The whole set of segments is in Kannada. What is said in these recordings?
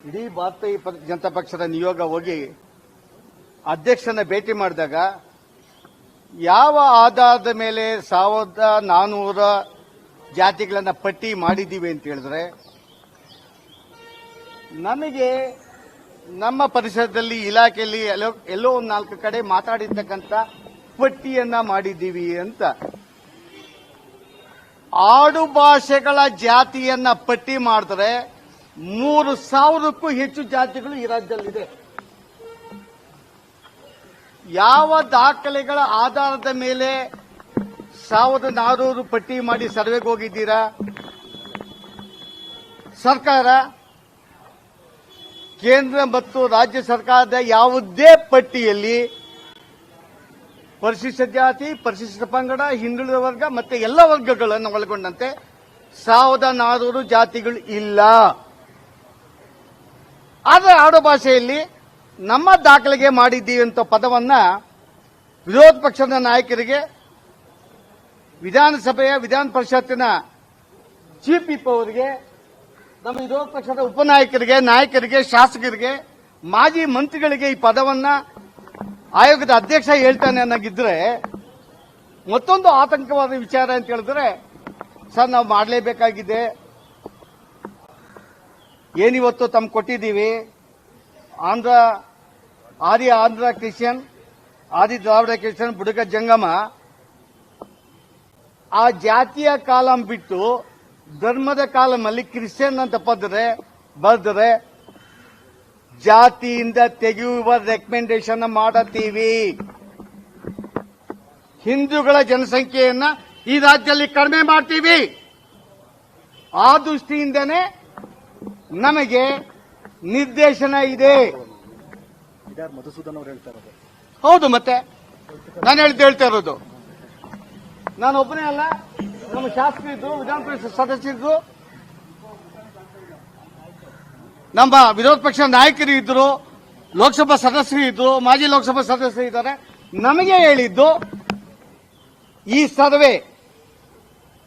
ಇಡೀ ಭಾರತೀಯ ಜನತಾ ಪಕ್ಷದ ನಿಯೋಗ ಹೋಗಿ ಅಧ್ಯಕ್ಷನ ಭೇಟಿ ಮಾಡಿದಾಗ ಯಾವ ಆಧಾರದ ಮೇಲೆ ಸಾವಿರದ ನಾನೂರ ಜಾತಿಗಳನ್ನ ಪಟ್ಟಿ ಮಾಡಿದ್ದೀವಿ ಅಂತ ಹೇಳಿದ್ರೆ, ನಮಗೆ ನಮ್ಮ ಪರಿಸರದಲ್ಲಿ, ಇಲಾಖೆಯಲ್ಲಿ ಎಲ್ಲೋ ಎಲ್ಲೋ ಒಂದು ನಾಲ್ಕು ಕಡೆ ಮಾತಾಡಿರ್ತಕ್ಕಂಥ ಪಟ್ಟಿಯನ್ನ ಮಾಡಿದ್ದೀವಿ ಅಂತ. ಆಡು ಭಾಷೆಗಳ ಜಾತಿಯನ್ನ ಪಟ್ಟಿ ಮಾಡಿದ್ರೆ ಮೂರು ಸಾವಿರಕ್ಕೂ ಹೆಚ್ಚು ಜಾತಿಗಳು ಈ ರಾಜ್ಯದಲ್ಲಿದೆ. ಯಾವ ದಾಖಲೆಗಳ ಆಧಾರದ ಮೇಲೆ ಸಾವಿರದ ನಾನೂರು ಪಟ್ಟಿ ಮಾಡಿ ಸರ್ವೆಗೆ ಹೋಗಿದ್ದೀರಾ? ಸರ್ಕಾರ, ಕೇಂದ್ರ ಮತ್ತು ರಾಜ್ಯ ಸರ್ಕಾರದ ಯಾವುದೇ ಪಟ್ಟಿಯಲ್ಲಿ ಪರಿಶಿಷ್ಟ ಜಾತಿ, ಪರಿಶಿಷ್ಟ ಪಂಗಡ, ಹಿಂದುಳಿದ ವರ್ಗ ಮತ್ತೆ ಎಲ್ಲ ವರ್ಗಗಳನ್ನು ಒಳಗೊಂಡಂತೆ ಸಾವಿರದ ನಾನೂರು ಜಾತಿಗಳು ಇಲ್ಲ. ಆದರೆ ಆಡು ಭಾಷೆಯಲ್ಲಿ ನಮ್ಮ ದಾಖಲೆಗೆ ಮಾಡಿದ್ದೀವಿ ಅಂತ ಪದವನ್ನ ವಿರೋಧ ಪಕ್ಷದ ನಾಯಕರಿಗೆ ವಿಧಾನಸಭೆಯ ವಿಧಾನ ಪರಿಷತ್ತಿನ ಚೀಫ್ ವಿಪ್ ಅವರಿಗೆ, ನಮ್ಮ ವಿರೋಧ ಪಕ್ಷದ ಉಪನಾಯಕರಿಗೆ, ನಾಯಕರಿಗೆ, ಶಾಸಕರಿಗೆ, ಮಾಜಿ ಮಂತ್ರಿಗಳಿಗೆ ಈ ಪದವನ್ನ ಆಯೋಗದ ಅಧ್ಯಕ್ಷ ಹೇಳ್ತಾನೆ ಅನ್ನೋಗಿದ್ರೆ ಮತ್ತೊಂದು ಆತಂಕವಾದ ವಿಚಾರ ಅಂತ ಹೇಳಿದ್ರೆ, ಸರ್, ನಾವು ಮಾಡಲೇಬೇಕಾಗಿದೆ. ಏನಿವತ್ತು ತಮ್ಮ ಕೊಟ್ಟಿದ್ದೀವಿ. ಆಂಧ್ರ ಆದಿ ಆಂಧ್ರ ಕ್ರಿಶ್ಚಿಯನ್, ಆದಿ ದ್ರಾವಿಡ ಕ್ರಿಶ್ಚಿಯನ್, ಬುಡಕ ಜಂಗಮ, ಆ ಜಾತಿಯ ಕಾಲಂ ಬಿಟ್ಟು ಧರ್ಮದ ಕಾಲಮಲ್ಲಿ ಕ್ರಿಶ್ಚಿಯನ್ ಅಂತ ಪದ್ರೆ ಬರೆದರೆ ಜಾತಿಯಿಂದ ತೆಗೆಯುವ ರೆಕಮೆಂಡೇಶನ್ ಮಾಡತ್ತೀವಿ. ಹಿಂದೂಗಳ ಜನಸಂಖ್ಯೆಯನ್ನ ಈ ರಾಜ್ಯದಲ್ಲಿ ಕಡಿಮೆ ಮಾಡ್ತೀವಿ. ಆ ದೃಷ್ಟಿಯಿಂದನೇ ನಮಗೆ ನಿರ್ದೇಶನ ಇದೆ. ಮಧುಸೂದನ್ ಅವ್ರು ಹೇಳ್ತಾ ಇರೋದು. ಹೌದು ಮತ್ತೆ. ನಾನು ಹೇಳ್ತಾ ಹೇಳ್ತಾ ಇರೋದು. ನಾನು ಒಬ್ಬನೇ ಅಲ್ಲ ನಮ್ಮ ಶಾಸಕರಿದ್ದು ವಿಧಾನ ಪರಿಷತ್ ಸದಸ್ಯರಿದ್ದು. ನಮ್ಮ ವಿರೋಧ ಪಕ್ಷ ನಾಯಕರು ಇದ್ರು ಲೋಕಸಭಾ ಸದಸ್ಯರು ಇದ್ರು ಮಾಜಿ ಲೋಕಸಭಾ ಸದಸ್ಯರು ಇದ್ದಾರೆ. ನಮಗೆ ಹೇಳಿದ್ದು ಈ ಸರ್ವೆ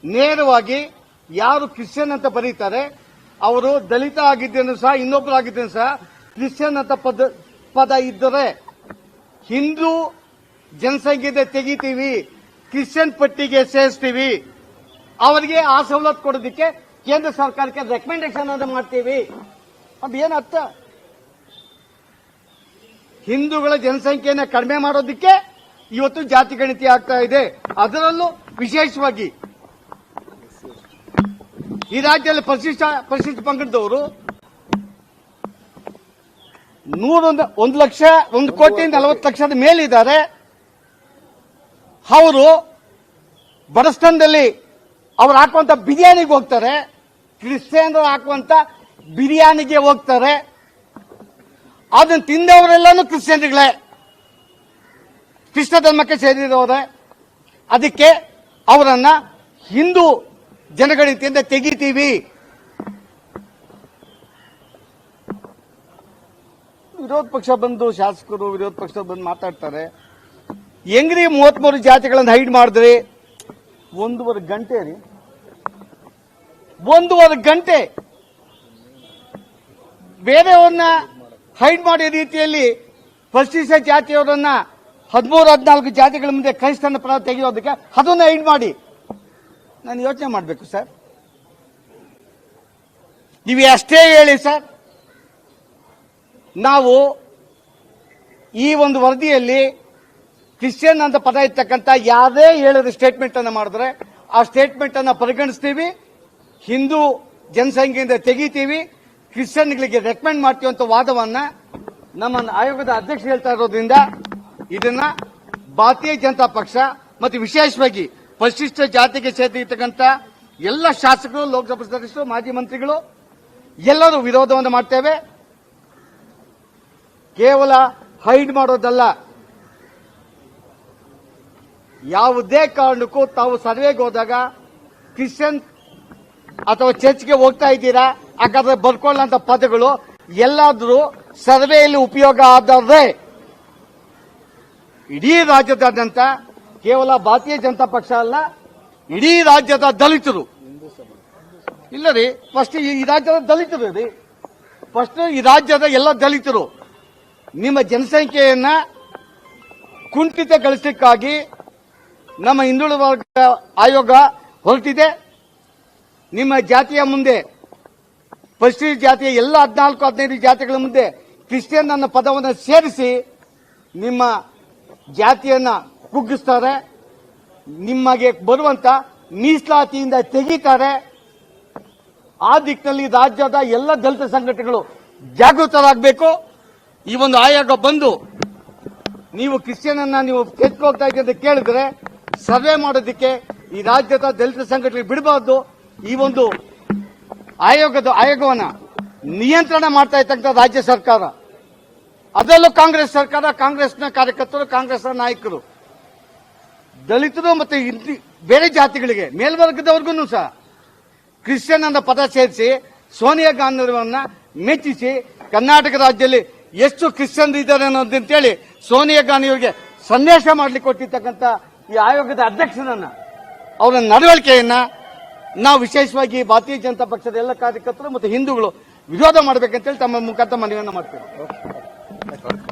ನೇರವಾಗಿ ಯಾರು ಕ್ರಿಶ್ಚಿಯನ್ ಅಂತ ಬರೀತಾರೆ ಅವರು ದಲಿತ ಆಗಿದ್ದೇನು ಸಹ ಇನ್ನೊಬ್ಬರು ಆಗಿದ್ದೇನು ಸಹ, ಕ್ರಿಶ್ಚಿಯನ್ ಅಂತ ಪದ ಪದ ಇದ್ದರೆ ಹಿಂದೂ ಜನಸಂಖ್ಯೆ ತೆಗಿತೀವಿ, ಕ್ರಿಶ್ಚಿಯನ್ ಪಟ್ಟಿಗೆ ಸೇರಿಸ್ತೀವಿ. ಅವರಿಗೆ ಆ ಸವಲತ್ತು ಕೊಡೋದಕ್ಕೆ ಕೇಂದ್ರ ಸರ್ಕಾರಕ್ಕೆ ರೆಕಮೆಂಡೇಶನ್ ಅನ್ನು ಮಾಡ್ತೀವಿ. ಅದು ಏನು ಹಿಂದೂಗಳ ಜನಸಂಖ್ಯೆಯನ್ನು ಕಡಿಮೆ ಮಾಡೋದಕ್ಕೆ ಇವತ್ತು ಜಾತಿ ಗಣತಿ ಆಗ್ತಾ ಇದೆ. ಅದರಲ್ಲೂ ವಿಶೇಷವಾಗಿ ಈ ರಾಜ್ಯದಲ್ಲಿ ಪರಿಶಿಷ್ಟ ಪರಿಶಿಷ್ಟ ಪಂಗಡದವರು ನೂರೊಂದು, ಒಂದು ಲಕ್ಷ, ಒಂದು ಕೋಟಿ ನಲವತ್ತು ಲಕ್ಷದ ಮೇಲಿದ್ದಾರೆ. ಅವರು ಬಡಸ್ತಾನದಲ್ಲಿ ಅವ್ರು ಹಾಕುವಂತ ಬಿರಿಯಾನಿಗೆ ಹೋಗ್ತಾರೆ. ಕ್ರಿಶ್ಚಿಯನ್ರು ಹಾಕುವಂತ ಬಿರಿಯಾನಿಗೆ ಹೋಗ್ತಾರೆ. ಅದನ್ನು ತಿಂದವರೆಲ್ಲನೂ ಕ್ರಿಶ್ಚಿಯನ್ಗಳೇ ಕೃಷ್ಣ ಧರ್ಮಕ್ಕೆ ಸೇರಿದವರೇ. ಅದಕ್ಕೆ ಅವರನ್ನ ಹಿಂದೂ ಜನಗಣತಿಯಿಂದ ತೆಗಿತೀವಿ. ವಿರೋಧ ಪಕ್ಷ ಬಂದು ಶಾಸಕರು, ವಿರೋಧ ಪಕ್ಷ ಬಂದು ಮಾತಾಡ್ತಾರೆ. ಹೆಂಗ್ರಿ ಮೂವತ್ಮೂರು ಜಾತಿಗಳನ್ನು ಹೈಡ್ ಮಾಡಿದ್ರಿ? ಒಂದೂವರೆ ಗಂಟೆ ರೀ. ಒಂದೂವರೆ ಗಂಟೆ ಬೇರೆಯವ್ರನ್ನ ಹೈಡ್ ಮಾಡೋ ರೀತಿಯಲ್ಲಿ ಪರಿಶಿಷ್ಟ ಜಾತಿಯವರನ್ನ ಹದಿಮೂರು, ಹದಿನಾಲ್ಕು ಜಾತಿಗಳ ಮುಂದೆ ಕ್ರೈಸ್ತನ ಪದ ತೆಗೆಯೋದಕ್ಕೆ ಅದನ್ನ ಹೈಡ್ ಮಾಡಿ. ನಾನು ಯೋಚನೆ ಮಾಡಬೇಕು, ಸರ್. ನೀವು ಅಷ್ಟೇ ಹೇಳಿ, ಸರ್. ನಾವು ಈ ಒಂದು ವರದಿಯಲ್ಲಿ ಕ್ರಿಶ್ಚಿಯನ್ ಅಂತ ಪದ ಇರ್ತಕ್ಕಂಥ ಯಾವುದೇ ಹೇಳಿದ ಸ್ಟೇಟ್ಮೆಂಟ್ ಅನ್ನು ಮಾಡಿದ್ರೆ, ಆ ಸ್ಟೇಟ್ಮೆಂಟ್ ಅನ್ನು ಪರಿಗಣಿಸ್ತೀವಿ, ಹಿಂದೂ ಜನಸಂಖ್ಯೆಯಿಂದ ತೆಗಿತೀವಿ, ಕ್ರಿಶ್ಚಿಯನ್ಗಳಿಗೆ ರೆಕಮೆಂಡ್ ಮಾಡ್ತೀವಿ ಅಂತ ವಾದವನ್ನ ನಮ್ಮ ಆಯೋಗದ ಅಧ್ಯಕ್ಷ ಹೇಳ್ತಾ ಇರೋದ್ರಿಂದ ಇದನ್ನ ಭಾರತೀಯ ಜನತಾ ಪಕ್ಷ ಮತ್ತು ವಿಶೇಷವಾಗಿ ಪರಿಶಿಷ್ಟ ಜಾತಿಗೆ ಸೇರಿರ್ತಕ್ಕಂಥ ಎಲ್ಲ ಶಾಸಕರು, ಲೋಕಸಭಾ ಸದಸ್ಯರು, ಮಾಜಿ ಮಂತ್ರಿಗಳು, ಎಲ್ಲರೂ ವಿರೋಧವನ್ನು ಮಾಡ್ತೇವೆ. ಕೇವಲ ಹೈಡ್ ಮಾಡೋದಲ್ಲ. ಯಾವುದೇ ಕಾರಣಕ್ಕೂ ತಾವು ಸರ್ವೆಗೆ ಹೋದಾಗ ಕ್ರಿಶ್ಚಿಯನ್ ಅಥವಾ ಚರ್ಚ್ಗೆ ಹೋಗ್ತಾ ಇದ್ದೀರಾ, ಹಾಗಾದ್ರೆ ಬರ್ಕೊಳ್ಳಂತ ಪದಗಳು ಎಲ್ಲಾದರೂ ಸರ್ವೆಯಲ್ಲಿ ಉಪಯೋಗ ಆದರೆ ಇಡೀ ರಾಜ್ಯದಾದ್ಯಂತ ಕೇವಲ ಭಾರತೀಯ ಜನತಾ ಪಕ್ಷ ಅಲ್ಲ, ಇಡೀ ರಾಜ್ಯದ ದಲಿತರು. ಇಲ್ಲ ರೀ ಫಸ್ಟ್ ಈ ರಾಜ್ಯದ ದಲಿತರು ರೀ. ಫಸ್ಟ್ ಈ ರಾಜ್ಯದ ಎಲ್ಲ ದಲಿತರು. ನಿಮ್ಮ ಜನಸಂಖ್ಯೆಯನ್ನ ಕುಂಠಿತಗೊಳಿಸಲಿಕ್ಕಾಗಿ ನಮ್ಮ ಹಿಂದುಳಿದ ವರ್ಗ ಆಯೋಗ ಹೊರಟಿದೆ. ನಿಮ್ಮ ಜಾತಿಯ ಮುಂದೆ ಪರಿಶಿಷ್ಟ ಜಾತಿಯ ಎಲ್ಲ ಹದಿನಾಲ್ಕು, ಹದಿನೈದು ಜಾತಿಗಳ ಮುಂದೆ ಕ್ರಿಶ್ಚಿಯನ್ ಅನ್ನ ಪದವನ್ನು ಸೇರಿಸಿ ನಿಮ್ಮ ಜಾತಿಯನ್ನ ಕುಗ್ಗಿಸ್ತಾರೆ ನಿಮಗೆ ಬರುವಂತ ಮೀಸಲಾತಿಯಿಂದ ತೆಗೀತಾರೆ. ಆ ದಿಕ್ಕಿನಲ್ಲಿ ರಾಜ್ಯದ ಎಲ್ಲ ದಲಿತ ಸಂಘಟನೆಗಳು ಜಾಗೃತರಾಗಬೇಕು. ಈ ಒಂದು ಆಯೋಗ ಬಂದು ನೀವು ಕ್ರಿಶ್ಚಿಯನ್ ಅನ್ನ ನೀವು ಕೆತ್ಕೋಗ್ತಾ ಇದ್ದೀರಿ ಅಂತ ಕೇಳಿದ್ರೆ, ಸರ್ವೆ ಮಾಡೋದಕ್ಕೆ ಈ ರಾಜ್ಯದ ದಲಿತ ಸಂಘಟನೆ ಬಿಡಬಾರ್ದು. ಈ ಒಂದು ಆಯೋಗದ ಆಯೋಗವನ್ನ ನಿಯಂತ್ರಣ ಮಾಡ್ತಾ ಇರ್ತಕ್ಕಂಥ ರಾಜ್ಯ ಸರ್ಕಾರ. ಅದರಲ್ಲೂ ಕಾಂಗ್ರೆಸ್ ಸರ್ಕಾರ, ಕಾಂಗ್ರೆಸ್ನ ಕಾರ್ಯಕರ್ತರು, ಕಾಂಗ್ರೆಸ್ನ ನಾಯಕರು. ದಲಿತರು ಮತ್ತೆ ಬೇರೆ ಜಾತಿಗಳಿಗೆ, ಮೇಲ್ವರ್ಗದವ್ರಿಗೂ ಸಹ ಕ್ರಿಶ್ಚಿಯನ್ ಅನ್ನೋ ಪದ ಸೇರಿಸಿ, ಸೋನಿಯಾ ಗಾಂಧಿಯವರನ್ನ ಮೆಚ್ಚಿಸಿ, ಕರ್ನಾಟಕ ರಾಜ್ಯದಲ್ಲಿ ಎಷ್ಟು ಕ್ರಿಶ್ಚಿಯನ್ ಇದ್ದಾರೆ ಅನ್ನೋದಂತೇಳಿ ಸೋನಿಯಾ ಗಾಂಧಿಯವರಿಗೆ ಸಂದೇಶ ಮಾಡಲಿ ಕೊಟ್ಟಿರ್ತಕ್ಕಂಥ ಈ ಆಯೋಗದ ಅಧ್ಯಕ್ಷನನ್ನ ಅವರ ನಡವಳಿಕೆಯನ್ನ ನಾವು ವಿಶೇಷವಾಗಿ ಭಾರತೀಯ ಜನತಾ ಪಕ್ಷದ ಎಲ್ಲ ಕಾರ್ಯಕರ್ತರು ಮತ್ತು ಹಿಂದೂಗಳು ವಿರೋಧ ಮಾಡಬೇಕಂತೇಳಿ ತಮ್ಮ ಮುಖಾಂತರ ಮನವಿಯನ್ನು ಮಾಡ್ತೇವೆ.